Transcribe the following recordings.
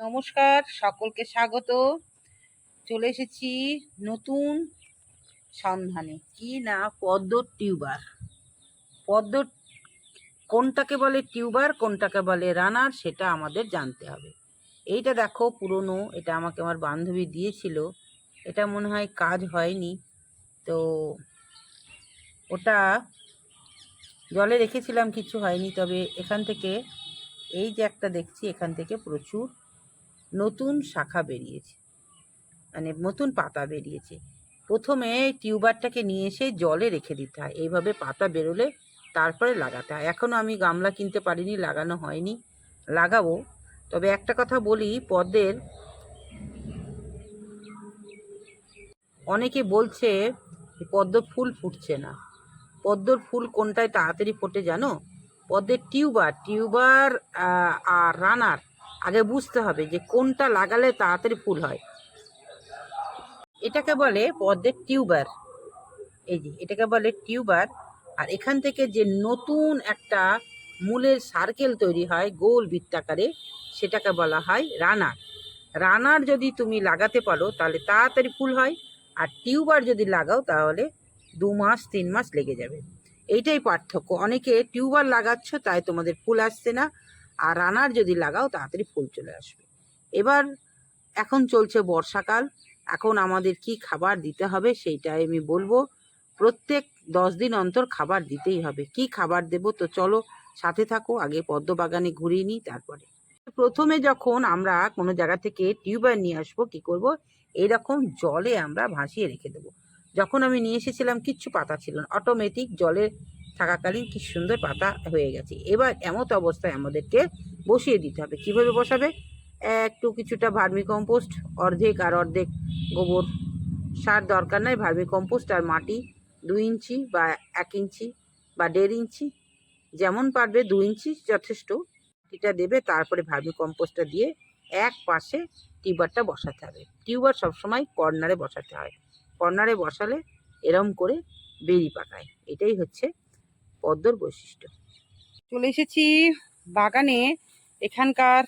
নমস্কার, সকলকে স্বাগত। চলে এসেছি নতুন সন্ধানে। কি না, পদ্ম টিউবার। পদ্ম, কোনটাকে বলে টিউবার, কোনটাকে বলে রানার, সেটা আমাদের জানতে হবে। এইটা দেখো পুরনো, এটা আমাকে আমার বান্ধবী দিয়েছিল। এটা মনে হয় কাজ হয়নি। তো ওটা জলে রেখেছিলাম, কিছু হয়নি। তবে এখান থেকে, এই যে একটা দেখছি, এখান থেকে প্রচুর নতুন শাখা বেরিয়েছে। মানে নতুন পাতা বেরিয়েছে। প্রথমে টিউবারটাকে নিয়ে এসে জলে রেখে দিতে হয়। এইভাবে পাতা বেরোলে তারপরে লাগাতে হয়। এখনও আমি গামলা কিনতে পারিনি, লাগানো হয়নি। লাগাবো। তবে একটা কথা বলি পদ্মের অনেকে বলছে পদ্ম ফুল ফুটছে না। পদ্মর ফুল কোনটায় তাড়াতাড়ি ফোটে জানো? পদ্মের টিউবার টিউবার আর রানার আগে বুঝতে হবে যে কোনটা লাগালে তাড়াতাড়ি ফুল হয়। এটাকে বলে পদ্মের টিউবার। এই যে, এটাকে বলে টিউবার। আর এখান থেকে যে নতুন একটা মূলের সার্কেল তৈরি হয় গোল বৃত্তাকারে সেটাকে বলা হয় রানার। রানার যদি তুমি লাগাতে পারো, তাহলে তাড়াতাড়ি ফুল হয়। আর টিউবার যদি লাগাও, তাহলে দু মাস, তিন মাস লেগে যাবে। এইটাই পার্থক্য। অনেকে টিউবার লাগাচ্ছ, তাই তোমাদের ফুল আসছে না। আর রানার যদি লাগাও, তাড়াতাড়ি ফুল চলে আসবে। এবার এখন চলছে বর্ষাকাল, এখন আমাদের কি খাবার দিতে হবে সেইটাই আমি বলব। প্রত্যেক দশ দিন অন্তর খাবার দিতেই হবে। কি খাবার দেব তো চলো সাথে থাকো, আগে পদ্ম বাগানে ঘুরিয়ে নিই, তারপরে। প্রথমে যখন আমরা কোনো জায়গা থেকে টিউবার নিয়ে আসব, কি করব? এইরকম জলে আমরা ভাসিয়ে রেখে দেবো। যখন আমি নিয়ে এসেছিলাম, কিচ্ছু পাতা ছিল না। অটোমেটিক জলে থাকাকালীন কি সুন্দর পাতা হয়ে গেছে। এবার এমত অবস্থায় আমাদেরকে বসিয়ে দিতে হবে। কীভাবে বসাবে? একটু কিছুটা ভার্মি কম্পোস্ট অর্ধেক আর অর্ধেক গোবর সার দরকার নাই। ভার্মি কম্পোস্ট আর মাটি দু ইঞ্চি বা এক ইঞ্চি বা দেড় ইঞ্চি যেমন পারবে দু ইঞ্চি যথেষ্ট মাটিটা দেবে। তারপরে ভার্মি কম্পোস্টটা দিয়ে এক পাশে টিউবারটা বসাতে হবে। টিউবার সবসময় কর্নারে বসাতে হয়। কর্নারে বসালে এরম করে বেরি পাকায়। এটাই হচ্ছে পদ্মর বৈশিষ্ট্য। চলে এসেছি বাগানে। এখানকার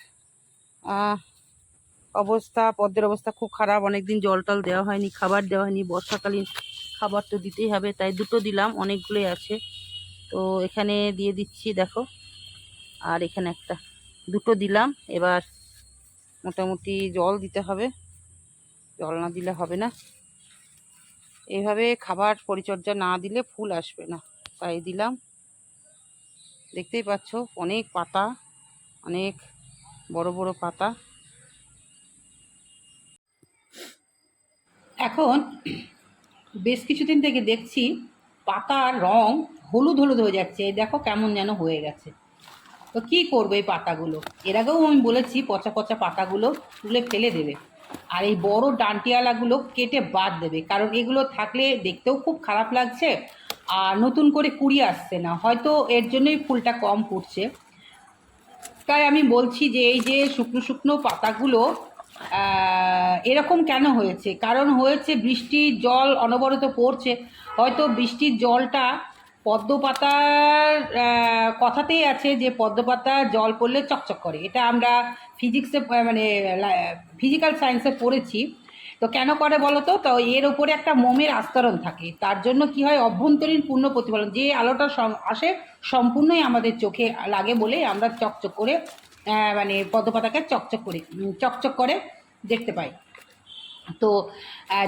অবস্থা, পদ্মের অবস্থা খুব খারাপ। অনেকদিন জল টল দেওয়া হয়নি, খাবার দেওয়া হয়নি। বর্ষাকালীন খাবার তো দিতেই হবে, তাই দুটো দিলাম, অনেকগুলোই আছে। তো এখানে দিয়ে দিচ্ছি, দেখো। আর এখানে একটা, দুটো দিলাম। এবার মোটামুটি জল দিতে হবে। জল না দিলে হবে না। এইভাবে খাবার পরিচর্যা না দিলে ফুল আসবে না। তাই দিলাম। দেখতেই পাচ্ছ, অনেক পাতা, অনেক বড় বড় পাতা। এখন বেশ কিছুদিন থেকে দেখছি পাতার রং হলুদ হলুদ হয়ে যাচ্ছে। দেখো কেমন যেন হয়ে গেছে। তো কী করবে এই পাতাগুলো? এর আগেও আমি বলেছি পচা পচা পাতাগুলো তুলে ফেলে দেবে। আর এই বড় ডান্টিয়ালাগুলো কেটে বাদ দেবে। কারণ এগুলো থাকলে দেখতেও খুব খারাপ লাগছে। আর নতুন করে কুড়ি আসছে না। হয়তো এর জন্যই ফুলটা কম ফুটছে। তাই আমি বলছি যে, এই যে শুকনো শুকনো পাতাগুলো এরকম কেন হয়েছে? কারণ হয়েছে বৃষ্টির জল অনবরত পড়ছে। হয়তো বৃষ্টির জলটা পদ্ম পাতার কথাতেই আছে যে পদ্ম পাতা জল পড়লে চকচক করে। এটা আমরা ফিজিক্সে মানে ফিজিক্যাল সায়েন্সে পড়েছি। তো কেন করে বলো তো তো এর ওপরে একটা মোমের আস্তরণ থাকে। তার জন্য কি হয়? অভ্যন্তরীণ পূর্ণ প্রতিফলন। যে আলোটা আসে সম্পূর্ণই আমাদের চোখে লাগে বলে আমরা চকচক করে মানে পদ্মপাতাকে চকচক করে চকচক করে দেখতে পাই। তো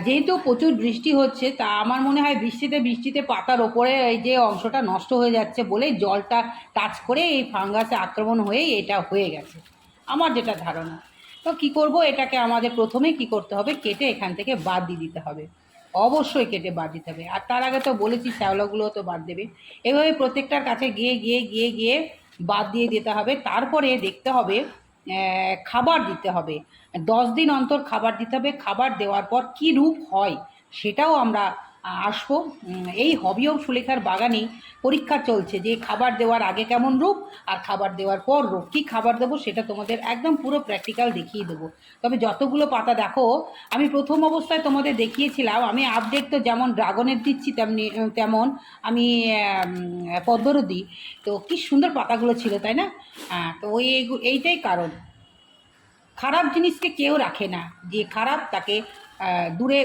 যেহেতু প্রচুর বৃষ্টি হচ্ছে, তা আমার মনে হয় বৃষ্টিতে বৃষ্টিতে পাতার ওপরে এই যে অংশটা নষ্ট হয়ে যাচ্ছে বলে জলটা টাচ করে এই ফাঙ্গাসে আক্রমণ হয়েই এটা হয়ে গেছে। আমার যেটা ধারণা। তো কি করব? এটাকে আমাদের প্রথমে কি করতে হবে? কেটে এখান থেকে বাদ দিয়ে দিতে হবে। অবশ্যই কেটে বাদ দিতে হবে। আর তার আগে তো বলেছি শ্যাওলাগুলো তো বাদ দেবে। এভাবে প্রত্যেকটার কাছে গিয়ে গিয়ে গিয়ে গিয়ে বাদ দিয়ে দিতে হবে। তারপরে দেখতে হবে খাবার দিতে হবে। দশ দিন অন্তর খাবার দিতে হবে। খাবার দেওয়ার পর কি রূপ হয় সেটাও আমরা আসব এই হবি অফ সুলেখার বাগানে পরীক্ষা চলছে যে খাবার দেওয়ার আগে কেমন রূপ আর খাবার দেওয়ার পর রূপ। কী খাবার দেবো সেটা তোমাদের একদম পুরো প্র্যাকটিক্যাল দেখিয়ে দেবো। তবে যতগুলো পাতা দেখো, আমি প্রথম অবস্থায় তোমাদের দেখিয়েছিলাম, আমি আপডেট তো যেমন ড্রাগনের দিচ্ছি তেমনি তেমন আমি পদ্মরও দিই তো কী সুন্দর পাতাগুলো ছিল, তাই না? তো ওই এইটাই কারণ। খারাপ জিনিসকে কেউ রাখে না। যে খারাপ তাকে দূরে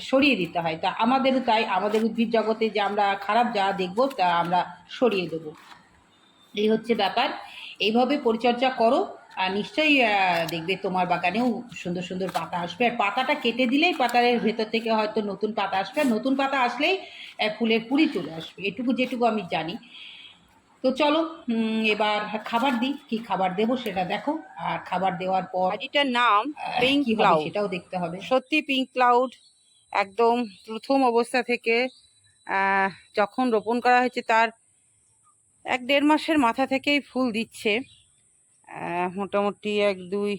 সরিয়ে দিতে হয়। তা আমাদেরও তাই আমাদের উদ্ভিদ জগতে যে আমরা খারাপ যা দেখব তা আমরা সরিয়ে দেবো। এই হচ্ছে ব্যাপার। এইভাবে পরিচর্যা করো আর নিশ্চয়ই দেখবে তোমার বাগানেও সুন্দর সুন্দর পাতা আসবে। আর পাতাটা কেটে দিলেই পাতার ভেতর থেকে হয়তো নতুন পাতা আসবে। আর নতুন পাতা আসলেই ফুলের কুড়ি চলে আসবে। এটুকু যেটুকু আমি জানি। তো চলো উম, এবার খাবার দিই। কি খাবার দেবো সেটা দেখো। আর খাবার দেওয়ার পর এটার নাম পিঙ্ক সেটাও দেখতে হবে। সত্যি পিঙ্ক ক্লাউড। একদম প্রথম অবস্থা থেকে যখন রোপণ করা হয়েছে তার এক দেড় মাসের মাথা থেকেই ফুল দিচ্ছে। মোটামুটি এক, দুই,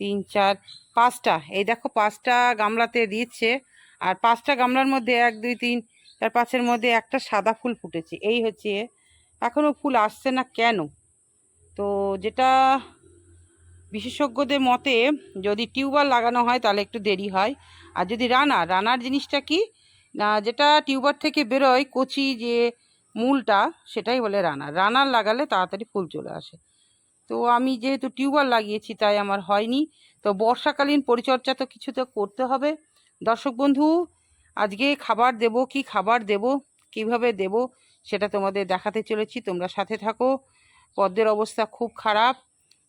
তিন, চার, পাঁচটা। এই দেখো পাঁচটা গামলাতে দিচ্ছে আর পাঁচটা গামলার মধ্যে এক, দুই, তিন, চার, পাঁচের মধ্যে একটা সাদা ফুল ফুটেছে। এই হচ্ছে এখনও ফুল আসছে না কেন? তো যেটা বিশেষজ্ঞদের মতে যদি টিউবার লাগানো হয় তাহলে একটু দেরি হয়। আর যদি রানার রানার জিনিসটা কি? না, যেটা টিউবার থেকে বেরোয় কচি যে মূলটা, সেটাই বলে রানার। রানার লাগালে তাড়াতাড়ি ফুল চলে আসে। তো আমি যেহেতু টিউবার লাগিয়েছি, তাই আমার হয়নি। তো বর্ষাকালীন পরিচর্যা তো কিছু তো করতে হবে। দর্শক বন্ধু, আজকে খাবার দেব, কি খাবার দেব, কীভাবে দেব, সেটা তোমাদের দেখাতে চলেছি। তোমরা সাথে থাকো। পদ্মের অবস্থা খুব খারাপ।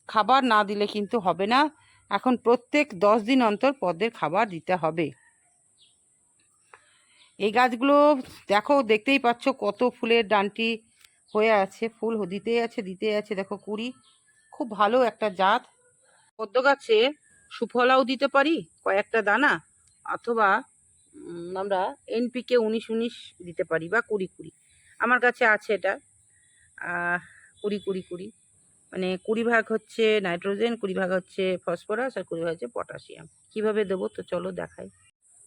খাবার না দিলে কিন্তু হবে না। এখন প্রত্যেক দশ দিন অন্তর পদ্মের খাবার দিতে হবে। এই গাছগুলো দেখো, দেখতেই পাচ্ছ কত ফুলের ডানটি হয়ে আছে। ফুল দিতেই আছে দিতেই আছে। দেখো কুড়ি, খুব ভালো একটা জাত। পদ্ম গাছে সুফলাও দিতে পারি, কয়েকটা দানা, অথবা আমরা এনপিকে উনিশ উনিশ দিতে পারি, বা কুড়ি কুড়ি। আমার কাছে আছে এটা। কুড়ি কুড়ি কুড়ি। মানে কুড়ি ভাগ হচ্ছে নাইট্রোজেন, কুড়ি ভাগ হচ্ছে ফসফরাস আর কুড়ি ভাগ হচ্ছে পটাশিয়াম। কীভাবে দেবো? তো চলো দেখাই।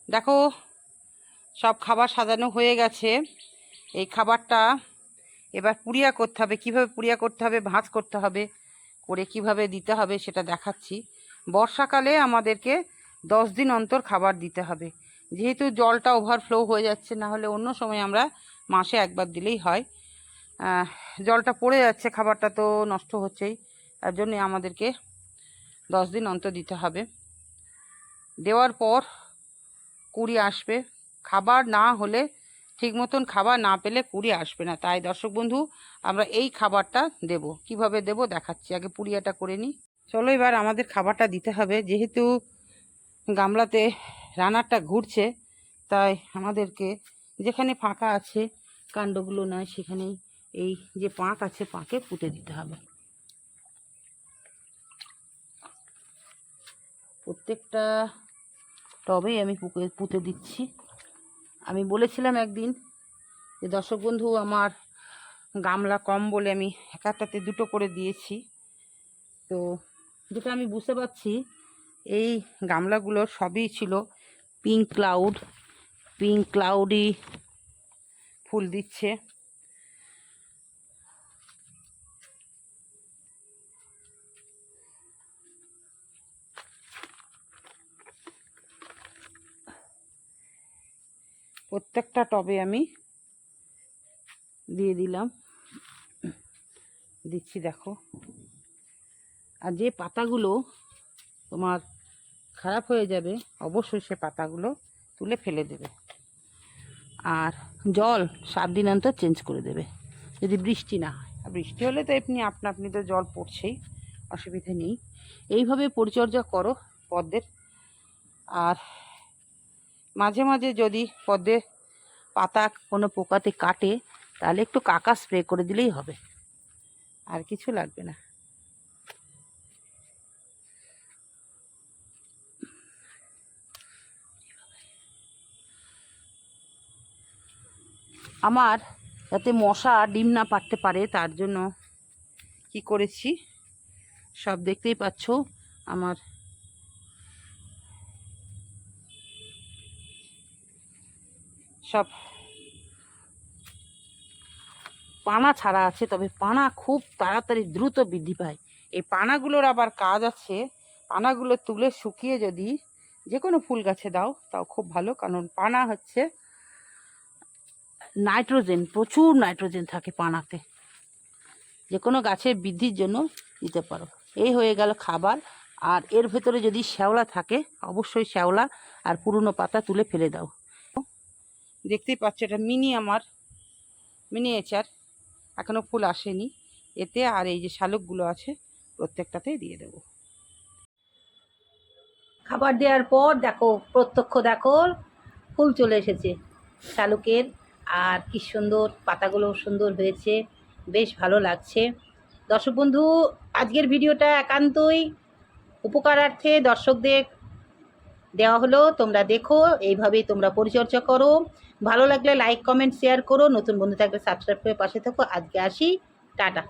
দেখো, সব খাবার সাজানো হয়ে গেছে। এই খাবারটা এবার পুড়িয়া করতে হবে। কীভাবে পুড়িয়া করতে হবে? ভাঁজ করতে হবে। করে কীভাবে দিতে হবে সেটা দেখাচ্ছি। বর্ষাকালে আমাদেরকে দশ দিন অন্তর খাবার দিতে হবে। যেহেতু জলটা ওভারফ্লো হয়ে যাচ্ছে, না হলে অন্য সময় আমরা মাসে একবার দিলেই হয়। জলটা পড়ে যাচ্ছে, খাবারটা তো নষ্ট হচ্ছেই। তার জন্যে আমাদেরকে দশ দিন অন্তর দিতে হবে। দেওয়ার পর কুড়ি আসবে। খাবার না হলে, ঠিক মতন খাবার না পেলে কুড়ি আসবে না। তাই দর্শক বন্ধু, আমরা এই খাবারটা দেব। কীভাবে দেব দেখাচ্ছি। আগে পুড়িয়াটা করে নিই। চলো এবার আমাদের খাবারটা দিতে হবে। যেহেতু গামলাতে রানারটা ঘুরছে, তাই আমাদেরকে যেখানে ফাঁকা আছে, কাণ্ডগুলো নয় সেখানেই এই যে পাঁক আছে, পাঁকে পুঁতে দিতে হবে। প্রত্যেকটা টবেই আমি পুকে, পুঁতে দিচ্ছি। আমি বলেছিলাম একদিন যে, দর্শক বন্ধু, আমার গামলা কম বলে আমি একাটাতে দুটো করে দিয়েছি। তো যেটা আমি বুঝতে পারছি, এই গামলাগুলো সবই ছিল পিঙ্ক ক্লাউড পিঙ্ক ক্লাউডই ফুল দিচ্ছে। প্রত্যেকটা টবে আমি দিয়ে দিলাম। দিচ্ছি, দেখো। আর যে পাতাগুলো তোমার খারাপ হয়ে যাবে, অবশ্যই সে পাতাগুলো তুলে ফেলে দেবে। আর জল সাত দিন অন্তর চেঞ্জ করে দেবে, যদি বৃষ্টি না হয়। আর বৃষ্টি হলে তো এমনি আপনা আপনি তো জল পড়ছেই, অসুবিধে নেই। এইভাবে পরিচর্যা করো পদ্মের আর মাঝে মাঝে যদি পদ্মে পাতা কোনো পোকাতে কাটে, তাহলে একটু কাকা স্প্রে করে দিলেই হবে। আর কিছু লাগবে না। আমার যাতে মশা ডিম না পাড়তে পারে, তার জন্য কি করেছি? সব দেখতেই পাচ্ছ, আমার সব পানা ছাড়া আছে, তবে পানা খুব তাড়াতাড়ি দ্রুত বৃদ্ধি পায়। এই পানাগুলোর আবার কাজ আছে। পানাগুলো তুলে শুকিয়ে যদি যে কোনো ফুল গাছে দাও, তাও খুব ভালো, কারণ পানা হচ্ছে নাইট্রোজেন, প্রচুর নাইট্রোজেন থাকে পানাতে। যে কোনো গাছের বৃদ্ধির জন্য দিতে পারো। এই হয়ে গেল খাবার। আর এর ভেতরে যদি শ্যাওলা থাকে, অবশ্যই শ্যাওলা আর পুরনো পাতা তুলে ফেলে দাও। দেখতেই পাচ্ছ, এটা মিনি আমার মিনিয়েচার এখনও ফুল আসেনি। এতে আর এই যে শালুকগুলো আছে, প্রত্যেকটাতেই দিয়ে দেবো। খাবার দেওয়ার পর দেখো, প্রত্যক্ষ দেখো, ফুল চলে এসেছে শালুকের। আর কি সুন্দর পাতাগুলো সুন্দর হয়েছে, বেশ ভালো লাগছে। দর্শক বন্ধু, আজকের ভিডিওটা একান্তই উপকারার্থে দর্শকদের দেওয়া হলো, তোমরা দেখো, এইভাবেই তোমরা পরিচর্যা করো। ভালো লাগলে লাইক কমেন্ট শেয়ার করো। নতুন বন্ধু থাকলে সাবস্ক্রাইব করে পাশে থাকো। আজকে আসি। টাটা।